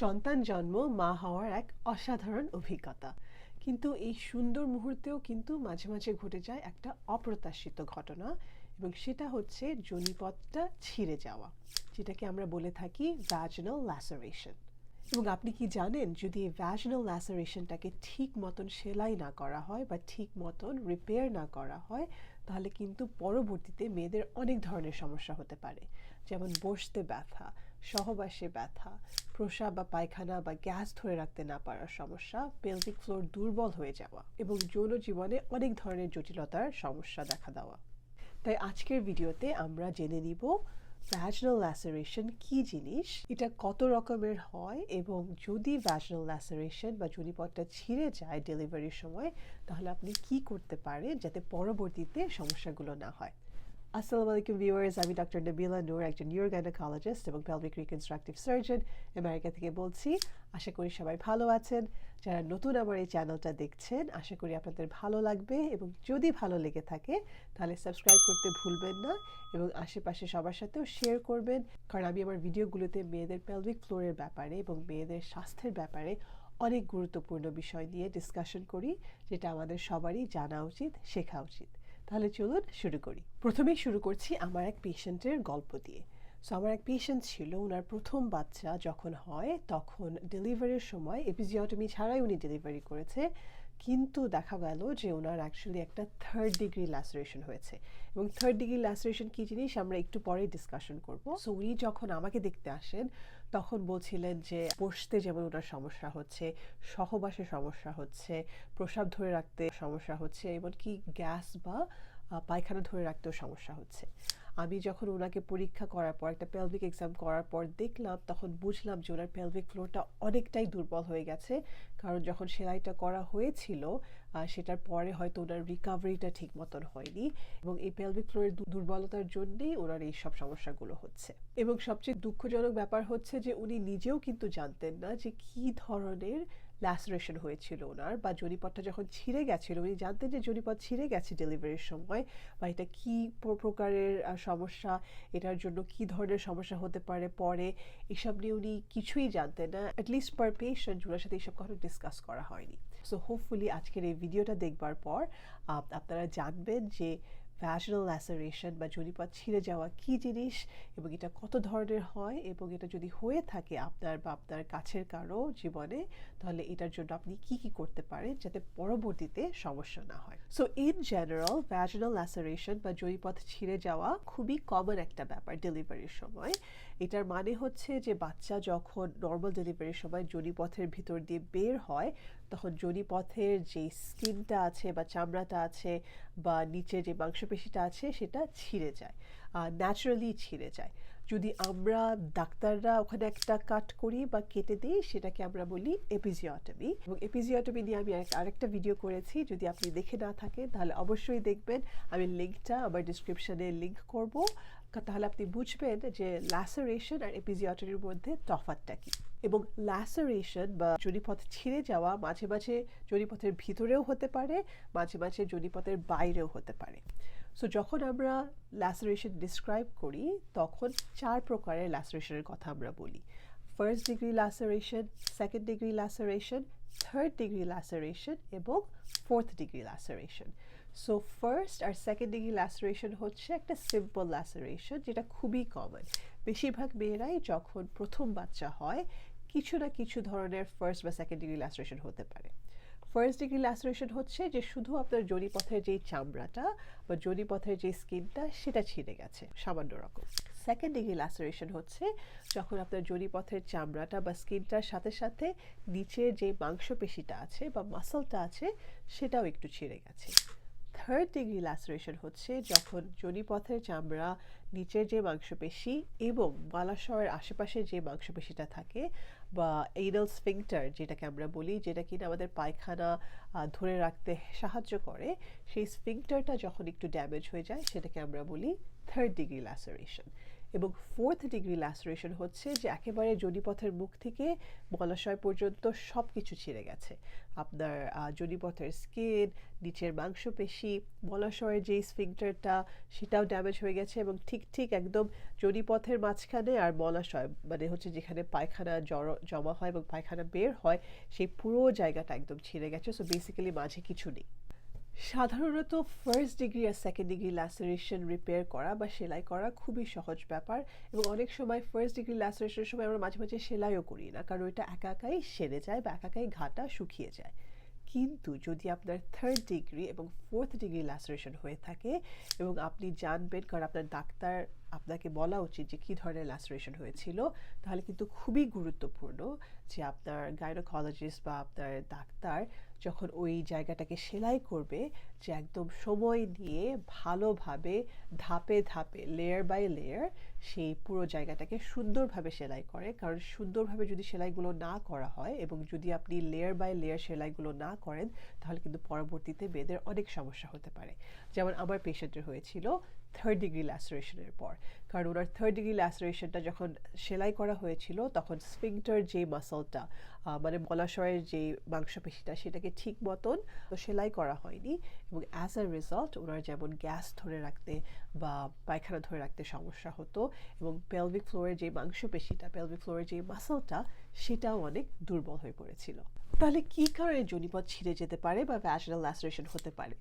সন্তান জন্ম মা হওয়ার এক অসাধারণ অভিজ্ঞতা। কিন্তু এই সুন্দর মুহূর্তেও কিন্তু মাঝে মাঝে ঘটে যায় একটা অপ্রত্যাশিত ঘটনা এবং সেটা হচ্ছে জনিপথটা ছিঁড়ে যাওয়া, যেটাকে আমরা বলে থাকি ভ্যাজিনাল ল্যাসারেশন এবং আপনি কি জানেন যদি এই ভ্যাজিনাল ল্যাসারেশনটাকে ঠিক মতন সেলাই না করা হয় বা ঠিক মতন রিপেয়ার না করা হয় তাহলে কিন্তু পরবর্তীতে মেয়েদের অনেক ধরনের সমস্যা হতে পারে। যেমন বসতে ব্যথা, সহবাসে ব্যথা প্রসাব বা পায়খানা বা গ্যাস ধরে রাখতে না পারার সমস্যা, পেলভিক ফ্লোর দুর্বল হয়ে যাওয়া এবং যৌন জীবনে অনেক ধরনের জটিলতার সমস্যা দেখা দেওয়া। তাই আজকের ভিডিওতে আমরা জেনে নিব ভ্যাজনাল ল্যাসারেশন কি জিনিস? এটা কত রকমের হয়? এবং যদি ভ্যাজনাল ল্যাসারেশন বা জুনিপথটা ছিঁড়ে যায় ডেলিভারির সময়, তাহলে আপনি কি করতে পারেন যাতে পরবর্তীতে সমস্যাগুলো না হয়? আসসালামু আলাইকুম ভিউয়ার্স আমি ডক্টর নবিলা নূর একজন নিউরোগাইনোকোলজিস্ট এবং পেলভিক রিকনস্ট্রাকটিভ সার্জন আমেরিকা থেকে বলছি। আশা করি সবাই ভালো আছেন। যারা নতুন আমার এই চ্যানেলটা দেখছেন, আশা করি আপনাদের ভালো লাগবে এবং যদি ভালো লেগে থাকে, তাহলে সাবস্ক্রাইব করতে ভুলবেন না এবং আশেপাশে সবার সাথেও শেয়ার করবেন। কারণ আমি আমার ভিডিওগুলোতে মেয়েদের পেলভিক ফ্লোরের ব্যাপারে এবং মেয়েদের স্বাস্থ্যের ব্যাপারে অনেক গুরুত্বপূর্ণ বিষয় নিয়ে ডিসকাশন করি, যেটা আমাদের সবারই জানা উচিত, শেখা উচিত। তাহলে চলুন শুরু করি। প্রথমেই শুরু করছি আমার এক পেশেন্টের গল্প দিয়ে। সো আমার এক পেশেন্ট ছিল ওনার প্রথম বাচ্চা যখন হয়, তখন ডেলিভারির সময় এপিজিওটমি ছাড়াই উনি ডেলিভারি করেছে। কিন্তু দেখা গেল যে ওনার অ্যাকচুয়ালি একটা থার্ড ডিগ্রি ল্যাসারেশন হয়েছে। এবং থার্ড ডিগ্রি ল্যাসারেশন কী জিনিস আমরা একটু পরেই ডিসকাশন করব। সো উনি যখন আমাকে দেখতে আসেন, তখন বলছিলেন যে বসতে যেমন ওনার সমস্যা হচ্ছে, সহবাসে সমস্যা হচ্ছে, প্রসাব ধরে রাখতে সমস্যা হচ্ছে, এমনকি গ্যাস বা পায়খানা ধরে রাখতেও সমস্যা হচ্ছে। আমি যখন ওনাকে পরীক্ষা করার পর, একটা পেলভিক এক্সাম করার পর দেখলাম, তখন বুঝলাম যে ওনার পেলভিক ফ্লোরটা অনেকটাই দুর্বল হয়ে গেছে। কারণ যখন সেলাইটা করা হয়েছিল সেটার পরে হয়তো ওনার রিকাভারিটা ঠিক মতন হয়নি এবং এই পেলভিক ফ্লোরের দুর্বলতার জন্যেই ওনার এই সব সমস্যাগুলো হচ্ছে। এবং সবচেয়ে দুঃখজনক ব্যাপার হচ্ছে যে উনি নিজেও কিন্তু জানতেন না যে কি ধরনের ল্যাসারেশন হয়েছিল ওনার বা জনিপথটা যখন ছিঁড়ে গেছিল, উনি জানতেন যে জনিপথ ছিঁড়ে গেছে ডেলিভারির সময় বা এটা কী প্রকারের সমস্যা, এটার জন্য কি ধরনের সমস্যা হতে পারে, পরে এসব নিয়ে উনি কিছুই জানতেন না। অ্যাটলিস্ট পার পেশেন্ট ওনার সাথে এইসব কখনো ডিসকাস করা হয়নি। সো হোপফুলি আজকের এই ভিডিওটা দেখবার পর আপনারা জানবেন যে ভ্যাজনাল ল্যাসারেশন বা জনিপথ ছিঁড়ে যাওয়া কি জিনিস এবং এটা কত ধরনের হয় এবং এটা যদি হয়ে থাকে আপনার বা আপনার কাছের কারও জীবনে, তাহলে এটার জন্য আপনি কি কি করতে পারেন যাতে পরবর্তীতে সমস্যা না হয়? So in general vaginal laceration বা জনিপথ ছিঁড়ে যাওয়া খুবই কমন একটা ব্যাপার ডেলিভারির সময়। এটার মানে হচ্ছে যে বাচ্চা যখন নর্মাল ডেলিভারির সময় জনিপথের ভিতর দিয়ে বের হয় তখন জনিপথের যে স্কিনটা আছে বা চামড়াটা আছে বা নিচে যে মাংসপেশিটা আছে, সেটা ছিঁড়ে যায় ন্যাচারালি ছিঁড়ে যায়। যদি আমরা ডাক্তাররা ওখানে একটা কাট করি বা কেটে দিই, সেটাকে আমরা বলি এপিজিওটমি এবং এপিজিওটমি নিয়ে আমি আরেকটা ভিডিও করেছি, যদি আপনি দেখে না থাকেন, তাহলে অবশ্যই দেখবেন। আমি লিঙ্কটা, আমার ডিসক্রিপশানে লিঙ্ক করব। তাহলে আপনি বুঝবেন যে ল্যাসারেশন আর এপিজিওটমির মধ্যে তফাতটা কী। এবং ল্যাসারেশন বা জনিপথ ছিঁড়ে যাওয়া মাঝে মাঝে জনিপথের ভিতরেও হতে পারে, মাঝে মাঝে জনিপথের বাইরেও হতে পারে। সো যখন আমরা ল্যাসারেশন ডিসক্রাইব করি, তখন চার প্রকারের ল্যাসারেশনের কথা আমরা বলি। First degree laceration second degree laceration third degree laceration এবং fourth degree laceration so first আর সেকেন্ড ডিগ্রি ল্যাসারেশন হচ্ছে একটা সিম্পল ল্যাসারেশন যেটা খুবই কমন বেশিরভাগ মেয়েরাই যখন প্রথম বাচ্চা হয়, কিছু না কিছু ধরনের ফার্স্ট বা সেকেন্ড ডিগ্রি ল্যাসারেশন হতে পারে। ফার্স্ট ডিগ্রি ল্যাসারেশন হচ্ছে যে শুধু আপনার জরিপথের যেই চামড়াটা বা জরিপথের যে স্কিনটা সেটা ছিঁড়ে গেছে, সামান্য রকম। সেকেন্ড ডিগ্রি ল্যাসারেশন হচ্ছে যখন আপনার জরিপথের চামড়াটা বা স্কিনটার সাথে সাথে নিচের যে মাংসপেশিটা আছে বা মাসলটা আছে, সেটাও একটু ছিঁড়ে গেছে। থার্ড ডিগ্রি ল্যাসারেশন হচ্ছে যখন জনিপথের চামড়া, নিচের যে মাংসপেশি এবং বালাশয়ের আশেপাশে যে মাংসপেশিটা থাকে বা এইডাল স্ফিংটার যেটাকে আমরা বলি, যেটা কিনা আমাদের পায়খানা ধরে রাখতে সাহায্য করে, সেই স্ফিংটারটা যখন একটু ড্যামেজ হয়ে যায়, সেটাকে আমরা বলি থার্ড ডিগ্রি ল্যাসারেশন এবং ফোর্থ ডিগ্রি ল্যাসারেশন হচ্ছে যে একেবারে জনিপথের মুখ থেকে মলাশয় পর্যন্ত সব কিছু ছিঁড়ে গেছে। আপনার আহ, জনিপথের স্কিন নিচের মাংসপেশি মলাশয়ের যে স্ফিংটারটা সেটাও ড্যামেজ হয়ে গেছে এবং ঠিক ঠিক একদম জনিপথের মাঝখানে আর মলাশয় মানে হচ্ছে যেখানে পায়খানা জমা হয় এবং পায়খানা বের হয় সেই পুরো জায়গাটা একদম ছিঁড়ে গেছে। সো বেসিক্যালি মাঝে কিছু নেই। সাধারণত ফার্স্ট ডিগ্রি আর সেকেন্ড ডিগ্রি ল্যাসারেশন রিপেয়ার করা বা সেলাই করা খুবই সহজ ব্যাপার এবং অনেক সময় ফার্স্ট ডিগ্রি ল্যাসারেশনের সময় আমরা মাঝে মাঝে সেলাইও করি না কারণ ওইটা একা একাই সেরে যায় বা একা একাই ঘাটা শুকিয়ে যায়। কিন্তু যদি আপনার থার্ড ডিগ্রি এবং ফোর্থ ডিগ্রি ল্যাসারেশন হয়ে থাকে এবং আপনি জানবেন, কারণ আপনার ডাক্তার আপনাকে বলা উচিত যে কী ধরনের ল্যাসারেশন হয়েছিল, তাহলে কিন্তু খুবই গুরুত্বপূর্ণ যে আপনার গাইনোকোলজিস্ট বা আপনার ডাক্তার যখন ওই জায়গাটাকে সেলাই করবে যে একদম সময় নিয়ে ভালোভাবে ধাপে ধাপে লেয়ার বাই লেয়ার সেই পুরো জায়গাটাকে সুন্দরভাবে সেলাই করে। কারণ সুন্দরভাবে যদি সেলাইগুলো না করা হয় এবং যদি আপনি লেয়ার বাই লেয়ার সেলাইগুলো না করেন, তাহলে কিন্তু পরবর্তীতে বেদের অনেক সমস্যা হতে পারে। যেমন আমার পেশেন্টের হয়েছিল থার্ড ডিগ্রি ল্যাসারেশনের পর। কারণ ওনার থার্ড ডিগ্রি ল্যাসারেশনটা যখন সেলাই করা হয়েছিল, তখন স্পিংটার যে মাসলটা মানে মলাশয়ের যে মাংসপেশিটা, সেটাকে ঠিক মতন সেলাই করা হয়নি এবং অ্যাজ আ রেজাল্ট ওনার যেমন গ্যাস ধরে রাখতে বা পায়খানা ধরে রাখতে সমস্যা হতো এবং পেলভিক ফ্লোরের যে মাংসপেশিটা পেলভিক ফ্লোরের যে মাসলটা সেটাও অনেক দুর্বল হয়ে পড়েছিল। তাহলে কী কারণে জনিপথ ছিঁড়ে যেতে পারে বা ভ্যাজনাল ল্যাসারেশন হতে পারে?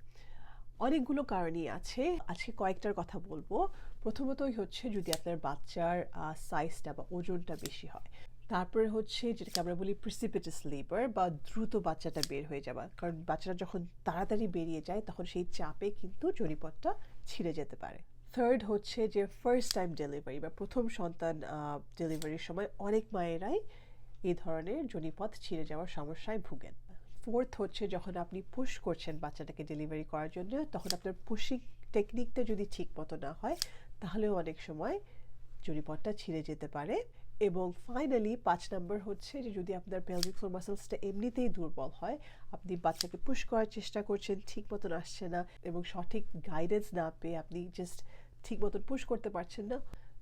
অনেকগুলো কারণই আছে। আজকে কয়েকটার কথা বলব। প্রথমতই হচ্ছে যদি আপনার বাচ্চার সাইজটা বা ওজনটা বেশি হয়। তারপরে হচ্ছে যেটাকে আমরা বলি প্রিসিপিটাস লেবার বা দ্রুত বাচ্চাটা বের হয়ে যাওয়া। কারণ বাচ্চাটা যখন তাড়াতাড়ি বেরিয়ে যায়, তখন সেই চাপে কিন্তু জনিপথটা ছিঁড়ে যেতে পারে। থার্ড হচ্ছে যে ফার্স্ট টাইম ডেলিভারি বা প্রথম সন্তান ডেলিভারির সময় অনেক মায়েরাই এই ধরনের জনিপথ ছিঁড়ে যাওয়ার সমস্যায় ভুগেন। ফোর্থ হচ্ছে যখন আপনি পুশ করছেন বাচ্চাটাকে ডেলিভারি করার জন্য, তখন আপনার পুশিং টেকনিকটা যদি ঠিক মতো না হয়, তাহলেও অনেক সময় জরিপটটা ছিঁড়ে যেতে পারে। এবং ফাইনালি পাঁচ নাম্বার হচ্ছে যে যদি আপনার পেলভিক ফ্লোর মাসেলসটা এমনিতেই দুর্বল হয়, আপনি বাচ্চাকে পুশ করার চেষ্টা করছেন ঠিক মতন আসছে না এবং সঠিক গাইডেন্স না পেয়ে আপনি জাস্ট ঠিক মতন পুশ করতে পারছেন না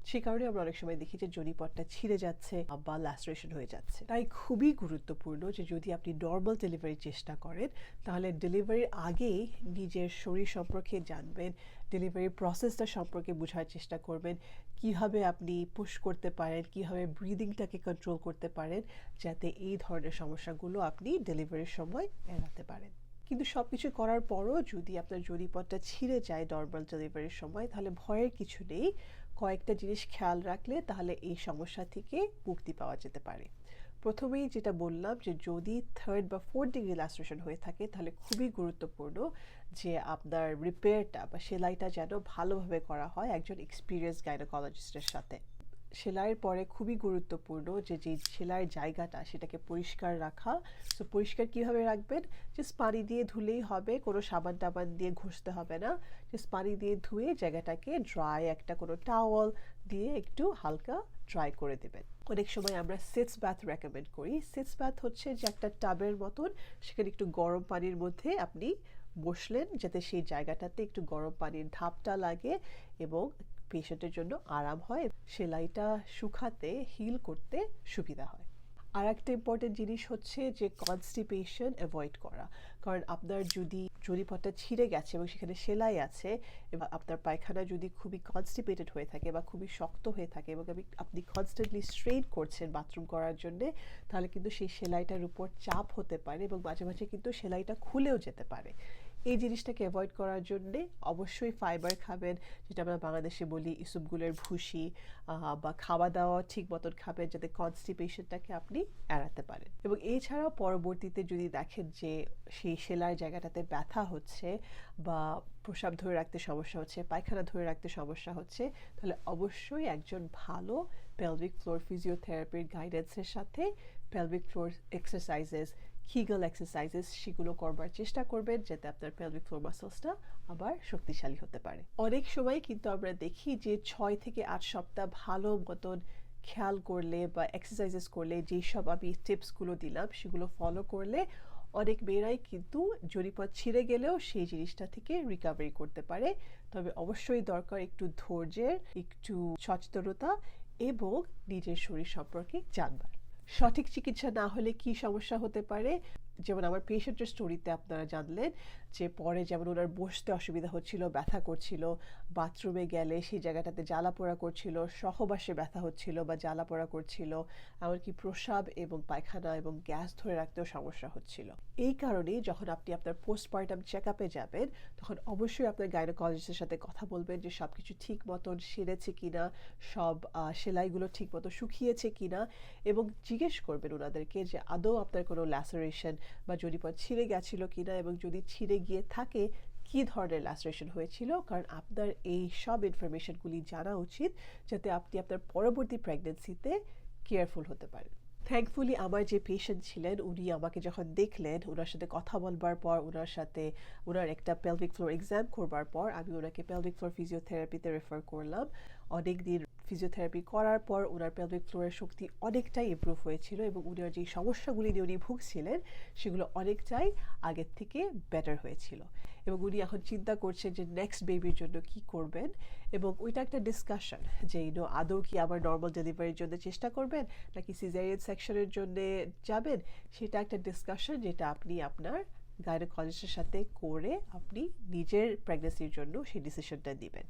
সে কারণে আমরা অনেক সময় দেখি যে জনিপটটা ছিঁড়ে যাচ্ছে বা ল্যাস্ট্রেশন হয়ে যাচ্ছে। তাই খুবই গুরুত্বপূর্ণ যে যদি আপনি নর্মাল ডেলিভারির চেষ্টা করেন, তাহলে ডেলিভারির আগেই নিজের শরীর সম্পর্কে জানবেন ডেলিভারি প্রসেসটা সম্পর্কে বোঝার চেষ্টা করবেন, কীভাবে আপনি পুশ করতে পারেন, কীভাবে ব্রিদিংটাকে কন্ট্রোল করতে পারেন, যাতে এই ধরনের সমস্যাগুলো আপনি ডেলিভারির সময় এড়াতে পারেন। কিন্তু সব কিছু করার পরও যদি আপনার জরিপটটা ছিঁড়ে যায় নর্মাল ডেলিভারির সময়, তাহলে ভয়ের কিছু নেই। কয়েকটা জিনিস খেয়াল রাখলে তাহলে এই সমস্যা থেকে মুক্তি পাওয়া যেতে পারে। প্রথমেই যেটা বললাম যে যদি থার্ড বা ফোর্থ ডিগ্রি লাস্ট্রেশন হয়ে থাকে, তাহলে খুবই গুরুত্বপূর্ণ যে আপনার রিপেয়ারটা বা সেলাইটা যেন ভালোভাবে করা হয় একজন এক্সপিরিয়েন্স গাইনোকোলজিস্টের সাথে। সেলাইয়ের পরে খুবই গুরুত্বপূর্ণ যে যে সেলাইয়ের জায়গাটা সেটাকে পরিষ্কার রাখা। তো পরিষ্কার কীভাবে রাখবেন? জাস্ট পানি দিয়ে ধুলেই হবে, কোনো সাবান টাবান দিয়ে ঘষতে হবে না। জাস্ট পানি দিয়ে ধুয়ে জায়গাটাকে ড্রাই একটা কোনো টাওয়াল দিয়ে একটু হালকা ড্রাই করে দেবেন। অনেক সময় আমরা সিটস ব্যাথ রেকমেন্ড করি। সিটস ব্যাথ হচ্ছে যে একটা টাবের মতন, সেখানে একটু গরম পানির মধ্যে আপনি বসলেন যাতে সেই জায়গাটাতে একটু গরম পানির ধাপটা লাগে এবং পেশেন্টের জন্য আরাম হয়, সেলাইটা শুকাতে হিল করতে সুবিধা হয়। আর একটা ইম্পর্টেন্ট জিনিস হচ্ছে যে কনস্টিপেশন অ্যাভয়েড করা। কারণ আপনার যদি জরিপটা ছিঁড়ে গেছে এবং সেখানে সেলাই আছে, এবং আপনার পায়খানা যদি খুবই কনস্টিপেটেড হয়ে থাকে বা খুবই শক্ত হয়ে থাকে এবং আপনি কনস্ট্যান্টলি স্ট্রেন করছেন বাথরুম করার জন্য, তাহলে কিন্তু সেই সেলাইটার উপর চাপ হতে পারে এবং মাঝে মাঝে কিন্তু সেলাইটা খুলেও যেতে পারে। এই জিনিসটাকে অ্যাভয়েড করার জন্যে অবশ্যই ফাইবার খাবেন, যেটা আমরা বাংলাদেশে বলি ইসুপগুলোর ভুসি বা খাওয়া দাওয়া ঠিক মতন খাবেন যাতে কনস্টিপেশনটাকে আপনি এড়াতে পারেন। এবং এছাড়াও পরবর্তীতে যদি দেখেন যে সেই সেলার জায়গাটাতে ব্যথা হচ্ছে বা প্রসাব ধরে রাখতে সমস্যা হচ্ছে, পায়খানা ধরে রাখতে সমস্যা হচ্ছে, তাহলে অবশ্যই একজন ভালো পেলভিক ফ্লোর ফিজিওথেরাপির গাইডেন্সের সাথে pelvic floor exercises Kegel exercises সেগুলো করবার চেষ্টা করবেন যাতে আপনার পেলভিক ফ্লোর মাসলসটা আবার শক্তিশালী হতে পারে। অনেক সময় কিন্তু আমরা দেখি যে ছয় থেকে আট সপ্তাহ ভালো মতন খেয়াল করলে বা এক্সারসাইজেস করলে যেই সব আমি টিপসগুলো দিলাম সেগুলো ফলো করলে অনেক মেয়েরাই কিন্তু জরিপথ ছিঁড়ে গেলেও সেই জিনিসটা থেকে রিকভারি করতে পারে। তবে অবশ্যই দরকার একটু ধৈর্যের, একটু সচেতনতা এবং নিজের শরীর সম্পর্কে জানবার। সঠিক চিকিৎসা না হলে কি সমস্যা হতে পারে? যেমন আমার পেশেন্টের স্টোরিতে আপনারা জানলেন যে পরে যেমন ওনার বসতে অসুবিধা হচ্ছিল, ব্যথা করছিল, বাথরুমে গেলে সেই জায়গাটাতে জ্বালা পোড়া করছিল, সহবাসে ব্যথা হচ্ছিল বা জ্বালা পোড়া করছিল, এমনকি প্রসাব এবং পায়খানা এবং গ্যাস ধরে রাখতেও সমস্যা হচ্ছিল। এই কারণে যখন আপনি আপনার পোস্টপার্টাম চেক আপে যাবেন, তখন অবশ্যই আপনার গাইনোকলজিস্টের সাথে কথা বলবেন যে সব কিছু ঠিক মতন সেরেছে কিনা, সব সেলাইগুলো ঠিক মতো শুকিয়েছে কিনা এবং জিজ্ঞেস করবেন ওনাদেরকে যে আদৌ আপনার কোনো ল্যাসারেশন বা জরিপথ ছিঁড়ে গেছিল কিনা এবং যদি ছিঁড়ে গিয়ে থাকে কি ধরনের ল্যাসারেশন হয়েছিল? কারণ আপনার এই সব ইনফরমেশনগুলি জানা উচিত যাতে আপনি আপনার পরবর্তী প্রেগনেন্সিতে কেয়ারফুল হতে পারেন। থ্যাঙ্কফুলি আমার যে পেশেন্ট ছিলেন, উনি আমাকে যখন দেখলেন ওনার সাথে কথা বলবার পর ওনার সাথে ওনার একটা পেলভিক ফ্লোর এক্সাম করবার পর, আমি ওনাকে পেলভিক ফ্লোর ফিজিওথেরাপিতে রেফার করলাম। অনেক দিন ফিজিওথেরাপি করার পর ওনার পেলভিক ফ্লোরের শক্তি অনেকটাই ইমপ্রুভ হয়েছিল এবং উনার যে সমস্যাগুলি নিয়ে উনি ভুগছিলেন, সেগুলো অনেকটাই আগের থেকে বেটার হয়েছিল। এবং উনি এখন চিন্তা করছেন যে নেক্সট বেবির জন্য কি করবেন এবং ওইটা একটা ডিসকাশন যে ইনো আদৌ কি আবার নর্মাল ডেলিভারির জন্য চেষ্টা করবেন নাকি সিজারিয়ান সেকশনের জন্য যাবেন? সেটা একটা ডিসকাশন যেটা আপনি আপনার গাইনোকলজিস্টের সাথে করে আপনি নিজের প্রেগনেন্সির জন্য সেই ডিসিশনটা নেবেন।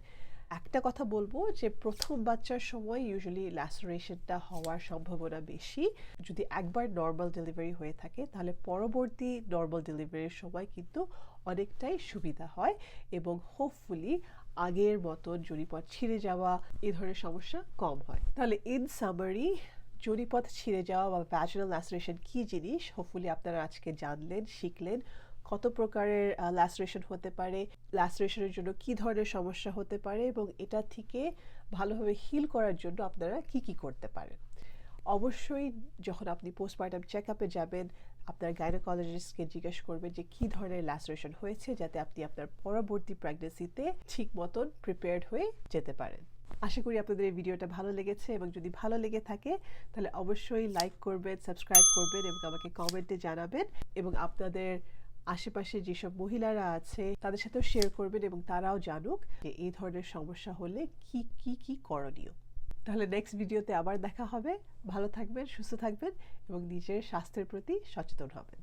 একটা কথা বলব যে প্রথম বাচ্চার সময় ইউজুয়ালি ল্যাসারেশনটা হওয়ার সম্ভাবনা বেশি। যদি একবার নর্মাল ডেলিভারি হয়ে থাকে, তাহলে পরবর্তী নর্মাল ডেলিভারির সময় কিন্তু অনেকটাই সুবিধা হয় এবং হোপফুলি আগের মতন জরিপথ ছিঁড়ে যাওয়া এ ধরনের সমস্যা কম হয়। তাহলে ইন সামারি জরিপথ ছিঁড়ে যাওয়া বা ভ্যাজিনাল ল্যাসারেশন কী জিনিস? হোপফুলি আপনারা আজকে জানলেন, শিখলেন। কত প্রকারের ল্যাসারেশন হতে পারে ল্যাসারেশনের জন্য কি ধরনের সমস্যা হতে পারে এবং এটা থেকে ভালোভাবে হিল করার জন্য আপনারা কি কি করতে পারেন। অবশ্যই যখন আপনি পোস্টমার্টাম চেক আপে যাবেন, আপনার গাইনোকলজিস্টকে জিজ্ঞেস করবেন যে কী ধরনের ল্যাসারেশন হয়েছে যাতে আপনি আপনার পরবর্তী প্রেগনেন্সিতে ঠিক মতন প্রিপেয়ার্ড হয়ে যেতে পারেন। আশা করি আপনাদের এই ভিডিওটা ভালো লেগেছে এবং যদি ভালো লেগে থাকে, তাহলে অবশ্যই লাইক করবেন সাবস্ক্রাইব করবেন এবং আমাকে কমেন্টে জানাবেন এবং আপনাদের আশেপাশে যেসব মহিলারা আছে, তাদের সাথেও শেয়ার করবেন এবং তারাও জানুক যে এই ধরনের সমস্যা হলে কি কি কি করণীয়। তাহলে নেক্সট ভিডিওতে আবার দেখা হবে। ভালো থাকবেন, সুস্থ থাকবেন এবং নিজের স্বাস্থ্যের প্রতি সচেতন হবেন।